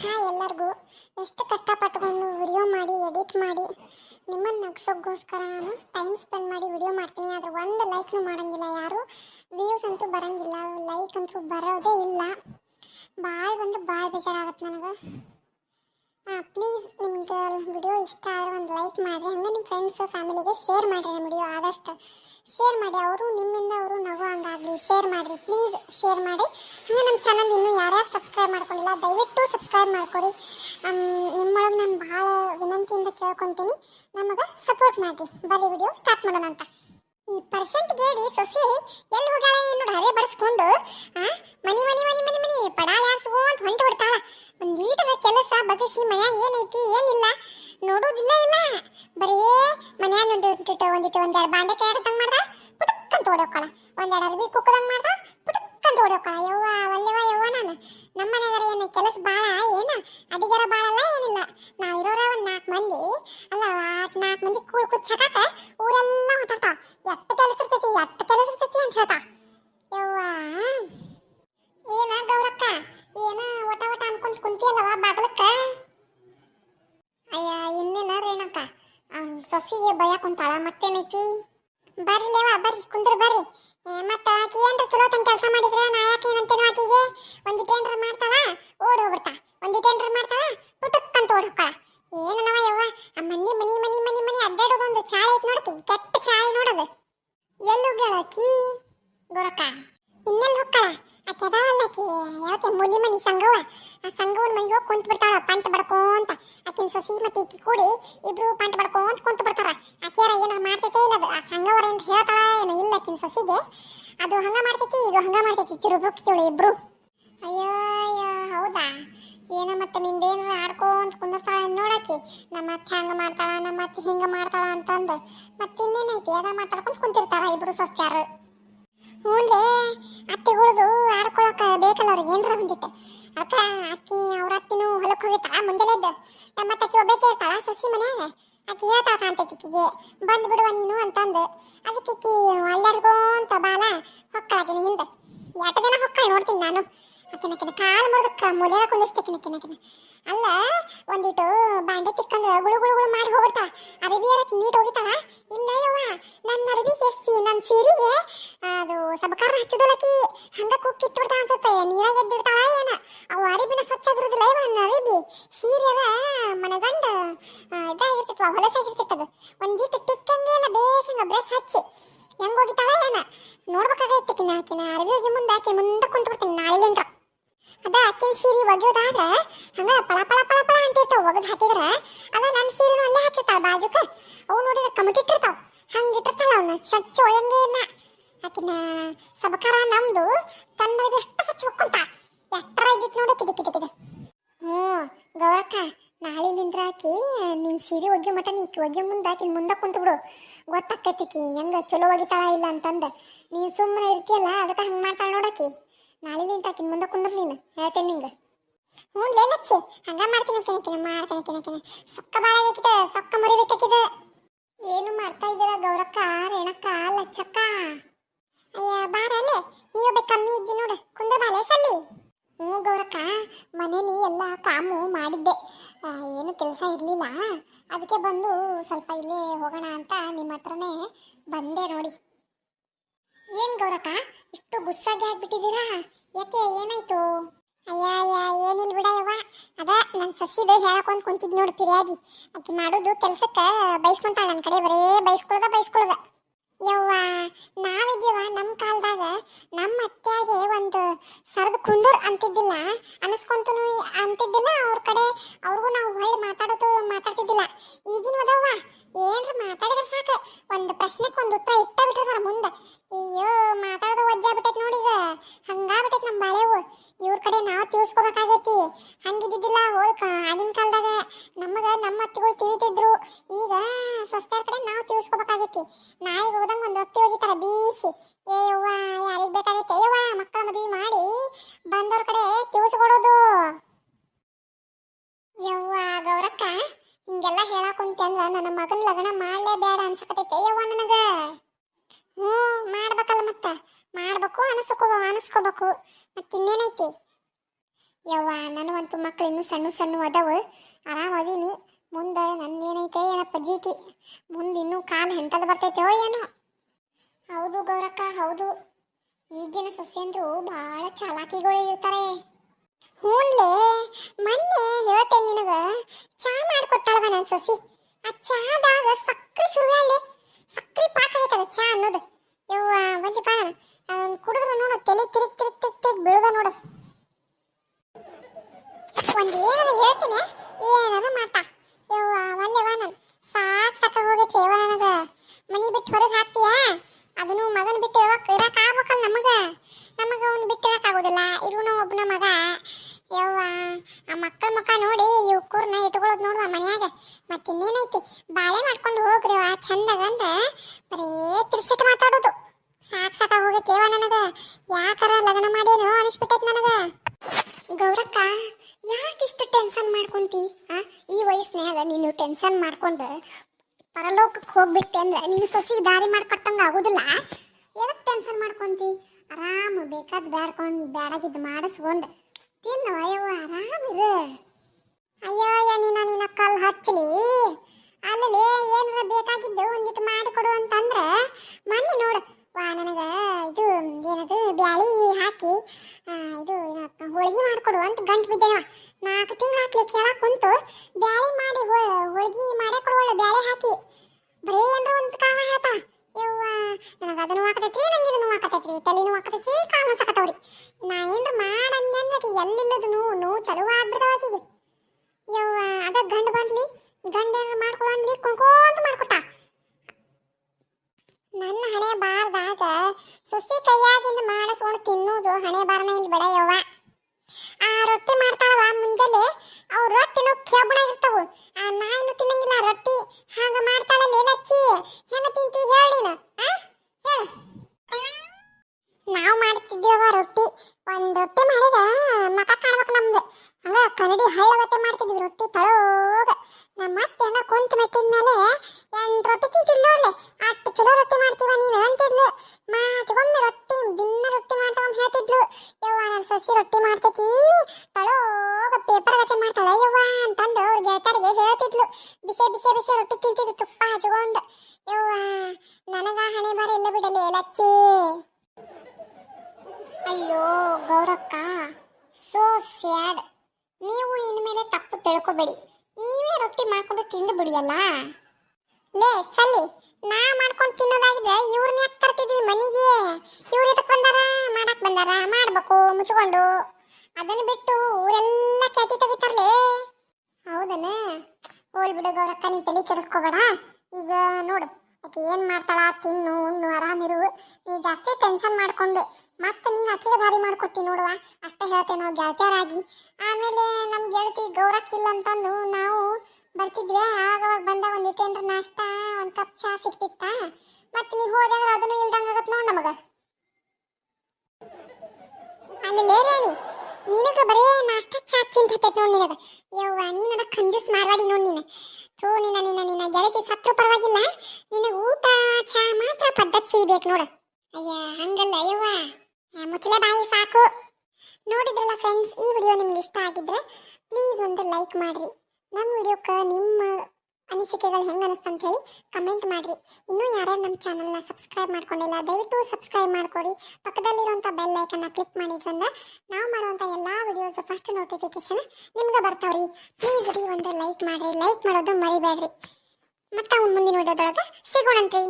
Hi ಎಲ್ಲರಿಗೂ. ಎಷ್ಟು ಕಷ್ಟಪಟ್ಟುಕೊಂಡು video ಮಾಡಿ ಎಡಿಟ್ ಮಾಡಿ, ನಿಮ್ಮನ್ನು ನಗ್ಸೋಕ್ಕೋಸ್ಕರ ನಾನು ಟೈಮ್ ಸ್ಪೆಂಡ್ ಮಾಡಿ ವಿಡಿಯೋ ಮಾಡ್ತೀನಿ. ಆದರೆ ಒಂದು ಲೈಕ್ನು ಮಾಡೋಂಗಿಲ್ಲ ಯಾರು. ವ್ಯೂಸ್ ಅಂತೂ ಬರೋಂಗಿಲ್ಲ. ಲೈಕ್ ಅಂತೂ ಬರೋದೇ ಇಲ್ಲ. ಭಾಳ ಬಂದು ಭಾಳ ಬೇಜಾರಾಗತ್ತೆ ನನಗೆ. ಹಾಂ ಪ್ಲೀಸ್ ನಿಮ್ಗೆ ವಿಡಿಯೋ ಇಷ್ಟ ಆದರೆ ಒಂದು ಲೈಕ್ ಮಾಡಿ ಹಂಗೆ ನಿಮ್ಮ ಫ್ರೆಂಡ್ಸ್ ಫ್ಯಾಮಿಲಿಗೆ ಶೇರ್ ಮಾಡಿರಿ ವಿಡಿಯೋ ಆದಷ್ಟು. ಶೇರ್ ಮಾಡಿ, ಅವರು ನಿಮ್ಮಿಂದ ಅವರು ನಗು ಹಂಗಾಗಲಿ ಶೇರ್ ಮಾಡಿರಿ ಪ್ಲೀಸ್ ಶೇರ್ ಮಾಡಿ ಹಂಗೆ ನಮ್ಮ ಚಾನಲ್ ಇನ್ನೂ ಯಾರ್ಯಾರು ಸಬ್ಸ್ಕ್ರೈಬ್ ಮಾಡ್ಕೊಂಡಿಲ್ಲ, ದಯವಿಟ್ಟು ಸಬ್ಸ್ಕ್ರೈಬ್ ಮಾಡ್ಕೊಡಿ. ನಿಮ್ಮೊಳಗೆ ನಾನು ಭಾಳ ವಿನಂತಿಯಿಂದ ಕೇಳ್ಕೊತೀನಿ. ನಮಗೆ ಸಪೋರ್ಟ್ ಮಾಡಿ ಬರ್ರಿ ವಿಡಿಯೋ ಸ್ಟಾರ್ಟ್ ಮಾಡೋಣ ಅಂತ. ಈ ಪರ್ಸೆಂಟ್ ಗೇಡಿ ಸೊಸೆ ಎಲ್ಲಿ ಹೋಗ್ಯಾಳ ಏನು ಹರೇ ಬಡಿಸ್ಕೊಂಡು ಮನಿ ಮನಿ ಮನಿ ಮನಿ ಮನಿ, ಪಡಾಳ ಅಂತ ಹೊಂಟು ಒಂದು ಈಟದ ಕೆಲಸ ಬಗಸಿ ಮನ್ಯಾಗ ಏನೈತಿ, ಏನಿಲ್ಲ, ನೋಡೋದಿಲ್ಲ ಇಲ್ಲ. ಬರೀ ಮನ್ಯಾಗ ಒಂದು ಒಂದಿಟ್ಟು ಒಂದಿಟ್ಟು ಒಂದೆರಡು ಬಾಂಡೆ ಕೇಳ್ದಂಗ್ ಓಡೋಕ್ಕಳ ಒಂದೆರಡು ಅರ್ಬಿ ಕುಕ್ಕದಂಗ್ ಮಾಡ್ದ ಪುಟಕ್ಕಂತ ಓಡೋಕ್ಕಳ ಯವ್ವ ಒಲ್ಲೆವ ಯವ್ವ ನಾನು. ನಮ್ಮ ಮನೆಗಾರ ಏನು ಕೆಲಸ ಭಾಳ ಏನು? ಅಡಿಗೆರ ಬಾಳಲ್ಲ ಏನಿಲ್ಲ. ನಾವು ಇರೋರ ಒಂದು ನಾಲ್ಕು ಮಂದಿ. ಅಲ್ಲ ಆಟ್ ನಾಲ್ಕು ಮಂದಿ ಕೂಳ್ ಕುಚ್ಚ ಹಾಕಾಕ ಊರೆಲ್ಲ ಮಾತಾಡ್ತಾವ. ಎಟ್ಟು ಕೆಲಸ ಇರ್ತೈತಿ ಎಟ್ಟು ಕೆಲಸ ಇರ್ತೈತಿ ಅಂತ ಹೇಳ್ತಾ ಯವ್ವ, ಏನ ಗೌರಕ್ಕ? ಏನ ಒಟ ಒಟ ಅನ್ಕೊಂತ ಕುಂತಿಯಲ್ಲವ ಬಾಗ್ಲಕ್ಕ? ಅಯ್ಯ, ಇನ್ನೇನ ರೇಣಕ್ಕ? ಸೊಸಿಗೆ ಭಯ ಕುಂತಾಳ ಮತ್ತೇನೈತಿ? ಬರ್ಲೇವ ಬರ್ರಿ ಕುಂದ್ರ ಬರ್ರಿ. ಮತ್ತ ಆಕಿ ಏನ್ರ ಚಲೋ ತನ್ ಕೆಲಸ ಮಾಡಿದ್ರ ನಾ ಯಾಕೆ ಏನಂತೇನೋ ಆಕಿಗೆ ಒಂದಿಟ್ ಏನ್ರ ಮಾಡ್ತಾಳ ಓಡ್ ಹೋಗ್ಬಿಡ್ತಾ ಒಂದಿಟ್ ಏನ್ರ ಮಾಡ್ತಾಳ ಪುಟಕ್ಕಂತ ಓಡ್ ಹೋಗ್ತಾಳ ಏನನವ ಯವ್ವ ಆ ಮಂದಿ ಮನಿ ಮನಿ ಮನಿ ಮನಿ ಅಡ್ಡಾಡೋದೊಂದು ಚಾಳ ಐತ್ ನೋಡಕಿ ಕೆಟ್ಟ ಚಾಳ ನೋಡೋದು ಎಲ್ಲಿ ಹೋಗ್ಯಾಳ ಆಕಿ ಗೊರಕ್ಕ ಇನ್ನೆಲ್ಲಿ ಹೋಗ್ತಾಳ ಆಕೆ ಅದಾಳಲ್ಲ ಯಾಕೆ ಮೂಲಿ ಮನಿ ಸಂಗವ ಆ ಸಂಗವನ ಮನೆಗೆ ಕುಂತ ಬಿಡ್ತಾಳ ಬಡಕೋ ಬಡ್ಕೊಂತ. ಆಕಿನ ಸೊಸಿ ಮತ್ತೆ ಈಕಿ ಕೂಡಿ ಇಬ್ರು ಪಂಟ್ ಬಡ್ಕೊಂತ ಕುಂತ ಬಿಡ್ತಾರ. ಆಕೆಯಾರ ಏನಾರ ಮಾಡ್ತೈತೆ ಇಲ್ಲ ಅದು ಆ ಸಂಗವರ ಅಂತ ಹೇಳ್ತಾಳ ಏನೋ ಇಲ್ಲ ಆಕಿನ ಸೊಸಿಗೆ. ಅದು ಹಂಗ ಮಾಡ್ತೈತಿ, ಇದು ಹಂಗ ಮಾಡ್ತೈತಿ ತಿರುಬುಕ್ ಇವಳು ಇಬ್ರು. ಅಯ್ಯೋ ಹೌದಾ? ಏನೋ ಮತ್ತೆ ನಿಂದೇನಾರ ಆಡ್ಕೊಂತ ಕುಂದಿರ್ತಾಳ ನೋಡಾಕಿ ನಮ್ಮ ಅತ್ತೆ ಹಂಗ ಮಾಡ್ತಾಳ, ನಮ್ಮ ಅತ್ತೆ ಹಿಂಗ ಮಾಡ್ತಾಳ ಅಂತಂದು. ಮತ್ತೆ ಇನ್ನೇನೈತಿ ಅದ ಮಾತಾಡ್ಕೊಂತ ಕುಂತಿರ್ತಾರ ಇಬ್ರು ಸೊಸ್ತ್ಯಾರು. ಹ್ಞೂನ್ಲೇ, ಅತ್ತೆಗಳ್ದು ಆಡ್ಕೊಳಕ ಬೇಕಲ್ಲ ಅವ್ರಿಗೆ, ಏನ್ರ ಬಂದಿತ್ತು ಅಕ್ಕ, ಅಕ್ಕಿ, ಅವ್ರ ಅತ್ತಿನೂ ಹೊಲಕ್ಕೆ ಹೋಗಿರ್ತಾಳ ಮುಂಜಾನೆದ್ದ ಮತ್ತೆ ಅಕ್ಕಿ ಒಬ್ಬಾಕೆ ಇರ್ತಾಳ, ಸಸಿ ಮನ್ಯಾಗ. ಆಕಿ ಹೇಳ್ತಾ ಕಾಣ್ತೈತಿ ಆಕಿಗೆ ಬಂದ್ ಬಿಡುವ ನೀನು ಅಂತಂದು. ಅದಕ್ಕೆ ಆಕಿ ಅಲ್ಲಾಡ್ಕೊಂತ ಬಾಲ ಹೊಕ್ಕಳಾಕಿನ ಹಿಂದೆ ಎಷ್ಟು ದಿನ ಹೊಕ್ಕಳ ನೋಡ್ತೀನಿ ನಾನು. ಅಕ್ಕಿನ ಅಕ್ಕಿನ ಕಾಲು ಮುರಿದಕ್ಕ ಆಕಿನ ಆಕಿನ ಅಲ್ಲ ಒಂದಿಟ್ಟು ಬಾಂಡೆ ತಿಕ್ಕಂದ್ರೆ ಗುಳು ಗುಳು ಗುಳು ಮಾಡಿ ಹೋಗ್ಬಿಡ್ತಾಳ. ಅರಬಿ ಎಲ್ಲ ನೀಟ್ ಹೋಗಿತಾಳ. ಇಲ್ಲ ಯವ್ವ ನನ್ನ ಅರಬಿಗೆ ಎಸ್ಸಿ ನನ್ನ ಸೀರೆಗೆ ಸಬಕಾರ ಹಚ್ಚದಲಕಿ ಹಂಗ ಕುಕ್ಕಿಟ್ಬಿಡ್ತಾಳ ಅನ್ಸುತ್ತೆ. ನೀರಾಗ ಎದ್ದಿಡ್ತಾಳ ಏನ? ಅವು ಅರಿಬಿನ ಸ್ವಚ್ಛ ಆಗಿರೋದಿಲ್ಲ ಇವ ನನ್ನ ಅರಿಬಿ. ಸೀರೆರ ಮನಗಂಡ ಇದಾಗಿರ್ತೈತ್ವ ಹೊಲಸಾಗಿರ್ತೈತೆ ಅದು. ಒಂದಿಟ್ಟು ತಿಕ್ಕಂಗೆ ಎಲ್ಲ ಬೇಸಂಗ ಬ್ರೆಸ್ ಹಚ್ಚಿ. ಹೆಂಗ ಹೋಗಿತಾಳ ಏನ? ನೋಡ್ಬೇಕಾಗೈತಿ ಆಕಿನ ಅರಬಿ ಹೋಗಿ ಮುಂದೆ ಆಕಿ ಮುಂದೆ ಕುಂತ ಬಿಡ್ತೀನಿ ನಾಳೆಲಿಂದ ಅದ ಅಕ್ಕಿನ ಸೀರೆ ಒಗೆಯೋದಾದ್ರೆ ಹಂಗ ಪಳ ಪಳ ಪಳ ಪಳ ಅಂತಿರ್ತಾವ, ಒಗದ್ ಹಾಕಿದ್ರ ಅದ ನನ್ನ ಸೀರೆನೂ ಅಲ್ಲೇ ಹಾಕಿರ್ತಾಳ ಬಾಜುಕ. ಅವು ನೋಡಿದ್ರೆ ಕಮಟಿಟ್ಟಿರ್ತಾವ ಹಂಗ ಇಟ್ಟಿರ್ತಾಳ ಅವನ್ನ ಸ್ವಚ್ಛ ಒಯ್ಯಂಗೇ ಇಲ್ಲ. ಆಕಿನ ಸಬಕಾರ ನಮ್ದು ತನ್ನ ಎಷ್ಟು ಸಚ್ಚ ಹೊಕ್ಕೊಂತ. ಎಟ್ಟರ ಇದ್ದಿತ್ತು ನೋಡಿ ಕಿದಿ ಕಿದಿ ಕಿದಿ ಹ್ಞೂ, ಗೌರಕ್ಕ, ನಾಳೆಲಿಂದ್ರ ಆಕಿ ನಿನ್ ಸೀರೆ ಒಗ್ಗೆ ಮಟ ನೀ ಒಗ್ಗೆ ಮುಂದೆ ಆಕಿನ ಮುಂದೆ ಕುಂತು ಬಿಡು. ಗೊತ್ತಾಕೈತಿಕಿ ಹೆಂಗ ಚಲೋ ಒಗಿತಾಳ ಇಲ್ಲ ಅಂತಂದ. ನೀ ಸುಮ್ಮನೆ ಇರ್ತೀಯಲ್ಲ, ಅದಕ್ಕೆ ಹಂಗೆ ಮಾಡ್ತಾಳ ನೋಡಕಿ ನಾಳೆಲಿಂದ ಆಕಿನ ಮುಂದೆ ಕುಂದ್ರ ನೀನು, ಹೇಳ್ತೇನೆ ನಿಂಗೆ. ಹ್ಞೂ ಲಚ್ಚಿ, ಹಂಗ ಮಾಡ್ತೀನಿ ಕಿನ ಕಿನ ಮಾಡ್ತೀನಿ ಕಿನ ಸೊಕ್ಕ ಬಾಳ ಬೇಕಿದೆ ಸೊಕ್ಕ ಮುರಿಬೇಕಾಕಿದೆ ಏನು ಮಾಡ್ತಾ ಇದ್ದೀರಾ ಗೌರಕ್ಕ, ರೇಣಕ್ಕ, ಲಚ್ಚಕ್ಕ? ಅಯ್ಯ ನೀವು ನೀವೊಬ್ಬ ಕಮ್ಮಿ ಇದ್ದಿ ನೋಡು. ಕುಂದ್ರ ಬಾಲೆ, ಸಲ್ಲಿ. ಹ್ಞೂ ಗೌರಕ್ಕ, ಮನೇಲಿ ಎಲ್ಲ ಕಾಮು ಮಾಡಿದ್ದೆ. ಏನು ಕೆಲಸ ಇರಲಿಲ್ಲ. ಅದಕ್ಕೆ ಬಂದು ಸ್ವಲ್ಪ ಇಲ್ಲೇ ಹೋಗೋಣ ಅಂತ ನಿಮ್ಮ ಹತ್ರನೇ ಬಂದೆ ನೋಡಿ. ಏನು ಗೌರಕ್ಕ, ಇಷ್ಟು ಗುಸ್ಸಾಗಿ ಆಗ್ಬಿಟ್ಟಿದ್ದೀರಾ? ಯಾಕೆ, ಏನಾಯ್ತು? ಅಯ್ಯ ಅಯ್ಯ, ಏನಿಲ್ಲ ಬಿಡ ಯವ್ವ. ಅದ ನನ್ನ ಸೊಸಿದು ಹೇಳಕೊಂಡು ಕುಂತಿದ್ ನೋಡಿ ಪಿರಿಯಾಗಿ ಆಕಿ ಮಾಡೋದು ಕೆಲಸಕ್ಕೆ ಬೈಸ್ಕೊಂತಾಳೆ. ನನ್ನ ಕಡೆ ಬರೇ ಬೈಸ್ಕೊಳ್ದ ಬೈಸ್ಕೊಳ್ದ. ಯವ್ವ ನಾವಿದೀವ ನಮ್ಮ ಕಾಲದಾಗ. ನಮ್ಮ ಅತ್ತೆಗೆ ಒಂದು ಸರದ ಕುಂದೂರ್ ಅಂತಿದ್ದಿಲ್ಲ, ಅನಿಸ್ಕೊಂತನು ಅಂತಿದ್ದಿಲ್ಲ, ಅವ್ರ ಕಡೆ ಅವ್ರಿಗೂ ನಾವು ಹೊಳ್ಳಿ ಮಾತಾಡೋದು ಮಾತಾಡ್ತಿದ್ದಿಲ್ಲ. ಈಗಿನ ಅದವ್ವ ಏನ್ರ ಮಾತಾಡಿದ್ರೆ ಸಾಕು? ಒಂದು ಪ್ರಶ್ನೆಗೆ ಒಂದು ಉತ್ತರ ಇಟ್ಟ ಬಿಟ್ಟಿರ್ತಾರ ಮುಂದೆ. ಅಯ್ಯೋ, ಮಾತಾಡೋದು ವಜ್ಜ ಬಿಟ್ಟೈತಿ ನೋಡಿ ಈಗ. ಹಂಗಾಗ್ಬಿಟ್ಟೈತಿ ನಮ್ಮ ಬಾಳೆವು ಇವ್ರ ಕಡೆ ನಾವು ತಿಳಿಸ್ಕೋಬೇಕಾಗೈತಿ. ಹಂಗಿದ್ದಿದ್ದಿಲ್ಲ ಹೋದ ಆಗಿನ ಕಾಲದಾಗ ನಮಗೆ ನಮ್ಮ ಅತ್ತಿಗಳು ತಿಳಿತಿದ್ರು. ಈಗ ಸ್ವಸ್ಥರ ಕಡೆ ನಾವು ತಿಳಿಸ್ಕೋಬೇಕಾಗೈತಿ. ನಾಯಿಗೆ ಹೋದಂಗ ಒಂದು ರೊಟ್ಟಿ ಹೋಗಿತಾರ ಬೀಸಿ ಏ ಯಾರಿಗೆ ಬೇಕಾಗೈತೆ? ಯವ್ವ, ಮಕ್ಕಳ ಮದುವೆ ಮಾಡಿ ಬಂದವ್ರ ಕಡೆ ತಿಳಿಸ್ಕೊಡೋದು ಯವ್ವ, ಗೌರಕ್ಕ, ಹಿಂಗೆಲ್ಲ ಹೇಳಕ್ ಕುಂತಂದ್ರ ನನ್ನ ಮಗನ ಲಗ್ನ ಮಾಡ್ಲೇ ಬೇಡ ಅನ್ಸಕತೈತೆ ಯವ್ವ, ನನಗ. ಹ್ಞೂ, ಮಾಡ್ಬೇಕಲ್ಲ ಮತ್ತ. ಮಾಡ್ಬೇಕು, ಅನಿಸ್ಕೋ ಅನಿಸ್ಕೋಬೇಕು. ಮತ್ತಿನ್ನೇನೈತಿ ಯವ್ವ, ನನಗಂತೂ ಮಕ್ಳು ಇನ್ನೂ ಸಣ್ಣ ಸಣ್ಣ ಅದಾವ. ಆರಾಮ್ ಅದೀನಿ ಮುಂದೆ ಏನೈತೆ ಏನಪ್ಪ ಜೀತಿ? ಮುಂದೆ ಇನ್ನೂ ಕಾಲು ಎಂಥದ್ದು ಬರ್ತೈತೆ ಏನೋ. ಹೌದು ಗೌರಕ್ಕ, ಹೌದು. ಈಗಿನ ಸೊಸೆಂದ್ರು ಬಹಳ ಚಾಲಾಕಿಗಳು ಇರ್ತಾರೆ. ಹೂನ್ಲೇ, ಮೊನ್ನೆ ಹೇಳ್ತೇನೆ ನಿನಗ, ಚಾ ಮಾಡಿಕೊಟ್ಟಾಳವ ನನ್ನ ಸೊಸಿ. ಆ ಚಾದಾಗ ಸಕ್ರಿ ಸುರುವಲ್ಲಿ ಸಕ್ರಿ ಪಾಕ ಆಯ್ತದ ಚಾ ಅನ್ನೋದು. ಯವ್ವ ಒಲ್ಲಿ ಬಾ. ಕುಡಿದ್ರೆ ನೋಡು, ತಲೆ ತಿರುಗ್ ತಿರುಗ್ ತಿರುಗ್ ತಿರುಗ್ ಬೀಳ್ದ ನೋಡು ಒಂದ್ ಏನಾರ ಹೇಳ್ತೀನಿ ಏನಾರ ಮಾಡ್ತಾ ಯವ್ವ ಒಲ್ಲೆ ಬಾ ನಾನು ಸಾಕ್ ಸಾಕ ಹೋಗೈತಿ ಯವ್ವ ನನಗ ಮನಿ ಬಿಟ್ಟು ಹೊರಗೆ ಹಾಕ್ತೀಯಾ ಅದನ್ನು ಮಗನ ಬಿಟ್ಟು ಇರಕ್ ಇರಕ್ ಆಗ್ಬೇಕಲ್ಲ ನಮಗ ನಮಗ ಅವ್ನು ಬಿಟ್ಟು ಇರಕ್ ಆಗೋದಿಲ್ಲ ಇರುನು ಒಬ್ಬನ ಮಗ ಯವ್ವ? ಆ ಮಕ್ಕಳ ಮುಖ ನೋಡಿ ಇವ್ಕೂರ್ನ ಇಟ್ಕೊಳ್ಳೋದು ನೋಡುವ ಮನ್ಯಾಗ? ಮತ್ತಿನ್ನೇನೈತಿ ಬಾಳೆ ಮಾಡ್ಕೊಂಡು ಹೋಗ್ರಿ ಆ ಚಂದಾಗ ಅಂದ್ರೆ ಬರೇ ತಿರ್ಸಿಟ್ಟು ಮಾತಾಡೋದು. ಸಾಕ್ ಸಾಕ ಹೋಗೈತಿ ಯವ್ವ ನನಗ. ಯಾಕಾರ ಲಗ್ನ ಮಾಡೇನೋ ಅನಿಸ್ಬಿಟ್ಟೈತಿ ನನಗ. ಗೌರಕ್ಕ ಯಾಕಿಷ್ಟು ಟೆನ್ಷನ್ ಮಾಡ್ಕೊಂತಿ? ಆ, ಈ ವಯಸ್ಸಿನಾಗ ನೀನು ಟೆನ್ಷನ್ ಮಾಡ್ಕೊಂಡು ಪರಲೋಕಕ್ಕೆ ಹೋಗ್ಬಿಟ್ಟೆ ಅಂದ್ರೆ ನೀನು ಸೊಸಿಗೆ ದಾರಿ ಮಾಡ್ಕೊಟ್ಟಂಗ ಆಗೋದಿಲ್ಲ? ಎದಕ್ಕೆ ಟೆನ್ಷನ್ ಮಾಡ್ಕೊಂತಿ? ಆರಾಮ್ ಬೇಕಾದ್ ಬ್ಯಾಡ್ಕೊಂಡು ಬ್ಯಾಡಾಗಿದ್ದು ಮಾಡಿಸ್ಕೊಂಡು ತಿನ್ನು ಅಯ್ಯವ್ವ ಆರಾಮಿರು ಅಯ್ಯೋ ಏನಿನ ನಿನ್ನ ಕಲ್ ಹಚ್ಚಲಿ ಅಲ್ಲಲ್ಲಿ ಏನಾರ ಬೇಕಾಗಿದ್ದು ಒಂದಿಟ್ಟು ಮಾಡಿಕೊಡು ಅಂತಂದ್ರೆ, ಮನ್ನಿ ನೋಡು. ವಾ, ನನಗೆ ಇದು, ಏನದು, ಬ್ಯಾಳಿ ಹಾಕಿ ಇದು ಹೋಳಿಗೆ ಮಾಡ್ಕೊಡು ಅಂತ ಗಂಟು ಬಿದ್ದೇನವ ನಾಲ್ಕು ತಿಂಗಳು ಹಾಕ್ಲಿ ಕೇಳಾ ಕುಂತು, ಬ್ಯಾಳಿ ಮಾಡಿ ಹೋಳಿಗೆ ಮಾಡೇ ಕೊಡುವಳ ಬ್ಯಾಳಿ ಹಾಕಿ. ಬರೀ ಅಂದ್ರೆ ಒಂದು ಕಾಲ ಹೇಳ್ತಾ ಯವ್ವ ನನಗೆ ಅದನ್ನು ಹಾಕತೈತಿ ನಂಗೆ ಇದನ್ನು ಹಾಕತೈತ್ರಿ ತಲೆನೂ ಹಾಕತೈತ್ರಿ ಕಾಲು ಸಕತವ್ರಿ ನಾ ಏನ್ರ ಮಾಡಂದೆ ಅಂದ್ರೆ ಎಲ್ಲಿಲ್ಲದ ನೋವು ನೋವು ಚಲೋ ಆಗ್ಬಿಡ್ತಾವ ಆಕಿಗೆ. ಯವ್ವ, ಅದ ಗಂಡ ಬಂದ್ಲಿ ಗಂಡ ಏನಾರ ಮಾಡ್ಕೊಡು ಅಂದ್ಲಿ ಕುಣ್ಕೋಂತ ಮಾಡ್ಕೊಟ್ಟ ನನ್ನ ಹಣೆ ಬಾರ್ದಾಗ ಸೊಸಿ ಕೈಯಾಗಿಂದ ಮಾಡಿಸ್ಕೊಂಡು ತಿನ್ನೋದು ಹಣೆ ಬಾರನ ಇಲ್ಲಿ ಬೇಡ ಯವ್ವ ಆ ರೊಟ್ಟಿ ಮಾಡ್ತಾಳವ ಮುಂಜಾನೆ ಅವು ರೊಟ್ಟಿನೂ ಕೆಬ್ಬಣಾಗಿರ್ತಾವು ಆ ನಾಯಿನೂ ತಿನ್ನಂಗಿಲ್ಲ ರೊಟ್ಟಿ ಹಾಗ ಮಾಡ್ತಾಳಲ್ಲ ಲಚ್ಚಿ ಹೆಂಗ ತಿಂತಿ ಹೇಳಿ ನೀನು ಆ ಹೇಳು ನಾವು ಮಾಡ್ತಿದ್ದೀವ ರೊಟ್ಟಿ ಒಂದ್ ರೊಟ್ಟಿ ಮಾಡಿದ ಮಕ ಕಾಣ್ಬೇಕು ನಮ್ದು ಹಂಗ ಕನ್ನಡಿ ಹಳ್ಳಗತ್ತೆ ಮಾಡ್ತಿದ್ವಿ ರೊಟ್ಟಿ ತಳೋಗ ನಮ್ಮ ಅತ್ತೆ ಹಂಗ ಕುಂತ ಮೆಟ್ಟಿದ ಮೇಲೆ ಎಂಟು ರೊಟ್ಟಿ ತಿಂತಿಲ್ಲ ನೋಡ್ಲೆ ಅಷ್ಟು ಚಲೋ ರೊಟ್ಟಿ ಮಾಡ್ತೀವ ನೀನು ಅಂತಿದ್ಲು ಮಾತಿಗೊಮ್ಮೆ ರೊಟ್ಟಿ ದಿನ ರೊಟ್ಟಿ ಮಾಡ್ತಾವ ಹೇಳ್ತಿದ್ಲು ಯವ್ವ ನನ್ನ ಸೊಸಿ ರೊಟ್ಟಿ ಮಾಡ್ತೈತಿ. ತಳೋಗ ಪೇಪರ್ ಗತೆ ಮಾಡ್ತಾಳ. ಯವ್ವ ಅಂತಂದು ಅವ್ರ ಗೆಳತರಿಗೆ ಹೇಳ್ತಿದ್ಲು. ಬಿಸಿ ಬಿಸಿ ಬಿಸಿ ರೊಟ್ಟಿ ತಿಂತಿದ್ಲು. ತುಪ್ಪ ಹಚ್ಕೊಂಡು. ಯವ್ವ, ನನಗ ಹಣೆ ಬಾರ ಎಲ್ಲ ಬಿಡಲಿ, ಲಚ್ಚಿ. ಅಯ್ಯೋ, ಗೌರಕ್ಕ ಸೋ ಸ್ಯಾಡ್ ನೀವು ಇನ್ಮೇಲೆ ತಪ್ಪು ತಿಳ್ಕೊಬೇಡಿ. ನೀವೇ ರೊಟ್ಟಿ ಮಾಡ್ಕೊಂಡು ತಿಂದು ಬಿಡಿಯಲ್ಲ ಲೇ, ಸಲ್ಲಿ. ನಾ ಮಾಡ್ಕೊಂಡು ತಿನ್ನೋದಾಗಿದೆ ಇವ್ರನ್ನ ಯಾಕೆ ತರ್ತಿದ್ವಿ ಮನೆಗೆ? ಇವ್ರು ಎದಕ್ಕೆ ಬಂದಾರ? ಮಾಡಕ್ ಬಂದಾರ? ಮಾಡ್ಬೇಕು, ಮುಚ್ಕೊಂಡು. ಅದನ್ನ ಬಿಟ್ಟು ಊರೆಲ್ಲ ಕ್ಯಾತಿ ತೆಗಿತಾರಲೇ. ಹೌದನ? ಹೋಲ್ ಬಿಡು ಗೌರಕ್ಕ ನೀ ತಲೆ ಕೆಡಿಸ್ಕೋಬೇಡ. ಈಗ ನೋಡು, ಆಕೆ ಏನ್ ಮಾಡ್ತಾಳ? ತಿನ್ನು, ಉಣ್ಣು ಆರಾಮಿರು ನೀ ಜಾಸ್ತಿ ಟೆನ್ಷನ್ ಮಾಡ್ಕೊಂಡು, ಮತ್ತೆ ನೀನು ಅಕ್ಕಿಗೆ ದಾರಿ ಮಾಡ್ಕೊಟ್ಟಿ ನೋಡುವ. ಅಷ್ಟೇ ಹೇಳ್ತೇನೆ ನಾವು ಗೆಳತಿಯರಾಗಿ. ಆಮೇಲೆ ನಮ್ಮ ಗೆಳತಿ ಗೌರಕ್ಕಿಲ್ಲ ಅಂತಂದು ನಾವು ಬರ್ತಿದ್ವಿ. ಆಗವಾಗ ಬಂದಾಗ ಒಂದು ಇಟ್ಟೇನ್ರ ನಾಷ್ಟ. ಒಂದು ಕಪ್ ಚಾ ಸಿಕ್ತಿತ್ತ ಮತ್ತೆ ನೀವು ಹೋದಂದ್ರೆ ಅದನ್ನು ಇಲ್ದಂಗೆ ಆಗತ್ತೆ ನೋಡಿ ನಮಗೆ. ಅಲ್ಲಿ ರೇಣಿ, ನಿನಗೆ ಬರೇ ನಾಷ್ಟ ಚಾ ಚಿಂತೈತೆ ನೋಡಿ ನಿನಗೆ. ಯವ್ವ ಅದಕ್ಕೆ ಕಂಜೂಸ್ ಮಾರ್ವಾಡಿ ನೋಡಿ ನೀನು. ಥೂ, ನಿನ್ನ ನಿನ್ನ ನಿನ್ನ ಗೆಳತಿ ಸತ್ರು ಪರವಾಗಿಲ್ಲ. ನಿನಗೆ ಊಟ, ಚಾ ಮಾತ್ರ ಪದ್ಧತಿ ಸಿಗ್ಬೇಕು ನೋಡು. ಅಯ್ಯ, ಹಂಗಲ್ಲ ಯವ್ವ. ಮುಚ್ಚಲೆ ಬಾಯಿ ಸಾಕು. ನೋಡಿದ್ರಲ್ಲ ಫ್ರೆಂಡ್ಸ್ ಈ ವಿಡಿಯೋ ನಿಮ್ಗೆ ಇಷ್ಟ ಆಗಿದ್ರೆ ಪ್ಲೀಸ್ ಒಂದು ಲೈಕ್ ಮಾಡ್ರಿ. ನಮ್ಮ ವಿಡಿಯೋಕ್ಕೆ ನಿಮ್ಮ ಅನಿಸಿಕೆಗಳು ಹೆಂಗೆ ಅನಿಸ್ತು ಅಂತ ಹೇಳಿ ಕಮೆಂಟ್ ಮಾಡಿರಿ. ಇನ್ನೂ ಯಾರ್ಯಾರು ನಮ್ಮ ಚಾನಲ್ನ ಸಬ್ಸ್ಕ್ರೈಬ್ ಮಾಡ್ಕೊಂಡಿಲ್ಲ, ದಯವಿಟ್ಟು ಸಬ್ಸ್ಕ್ರೈಬ್ ಮಾಡ್ಕೊಡಿ. ಪಕ್ಕದಲ್ಲಿರುವಂಥ ಬೆಲ್ ಐಕನ್ನ ಕ್ಲಿಕ್ ಮಾಡಿದ್ರಿಂದ ನಾವು ಮಾಡುವಂಥ ಎಲ್ಲ ವಿಡಿಯೋಸ್ ಫಸ್ಟ್ ನೋಟಿಫಿಕೇಶನ್ ನಿಮ್ಗೆ ಬರ್ತಾವ್ರಿ. ಪ್ಲೀಸ್ ರೀ ಒಂದು ಲೈಕ್ ಮಾಡಿರಿ. ಲೈಕ್ ಮಾಡೋದು ಮರಿಬೇಡ್ರಿ ಮತ್ತೆ ಮುಂದಿನ ವಿಡಿಯೋದೊಳಗೆ ಸಿಗೋಣಂತ್ರಿ.